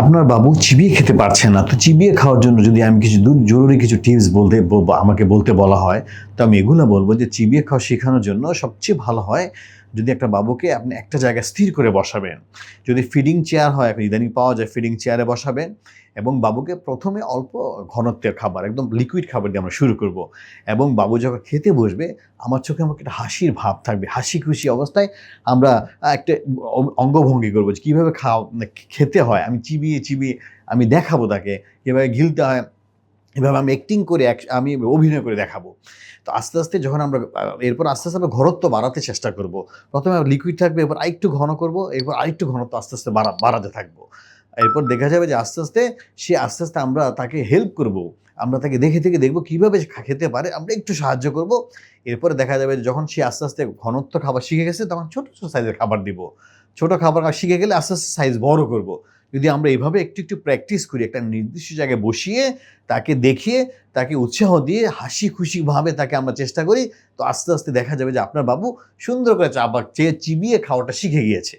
আপনার বাবু চিবিয়ে খেতে পারছে না। তো চিবিয়ে খাওয়ার জন্য যদি আমি কিছু জরুরি কিছু টিপস বলতে আমাকে বলতে বলা হয়, তো আমি এগুলো বলব যে, চিবিয়ে খাওয়া শেখানোর জন্য সবচেয়ে ভালো হয় যদি একটা বাবুকে আপনি একটা জায়গায় স্থির করে বসাবেন, যদি ফিডিং চেয়ার হয় আপনি ইদানিং পাওয়া যায় ফিডিং চেয়ারে বসাবেন এবং বাবুকে প্রথমে অল্প ঘনত্বের খাবার, একদম লিকুইড খাবার দিয়ে আমরা শুরু করব এবং বাবু যখন খেতে বসবে, আমার চোখে আমাকে একটা হাসির ভাব থাকবে, হাসি খুশি অবস্থায় আমরা একটা অঙ্গভঙ্গি করব যে কীভাবে খাওয়া খেতে হয়, আমি চিবিয়ে চিবিয়ে আমি দেখাবো তাকে, কীভাবে গিলতে হয় এভাবে আমি অ্যাক্টিং করে আমি অভিনয় করে দেখাবো। তো আস্তে আস্তে যখন আমরা, এরপর আস্তে আস্তে আমরা ঘনত্ব বাড়াতে চেষ্টা করব। প্রথমে লিকুইড থাকবে, এরপর আরেকটু ঘন করব, এরপর আরেকটু ঘনত্ব আস্তে আস্তে বাড়া, বাড়াতে থাকব। এরপর দেখা যাবে যে আস্তে আস্তে সে আস্তে আস্তে আমরা তাকে হেল্প করব। আমরা তাকে দেখে থেকে দেখব কীভাবে খেতে পারে, আমরা একটু সাহায্য করব। এরপরে দেখা যাবে যখন সে আস্তে আস্তে ঘনত্ব খাবার শিখে গেছে, তখন ছোটো ছোটো সাইজের খাবার দিব। ছোটো খাবার শিখে গেলে আস্তে আস্তে সাইজ বড় করব। যদি আমরা এভাবে একটু একটু প্র্যাকটিস করি, একটা নির্দিষ্ট জায়গায় বসিয়ে, তাকে দেখিয়ে, তাকে উৎসাহ দিয়ে, হাসি খুশিভাবে তাকে আমরা চেষ্টা করি, তো আস্তে আস্তে দেখা যাবে যে আপনার বাবু সুন্দর করে চা চেয়ে চিবিয়ে খাওয়াটা শিখে গিয়েছে।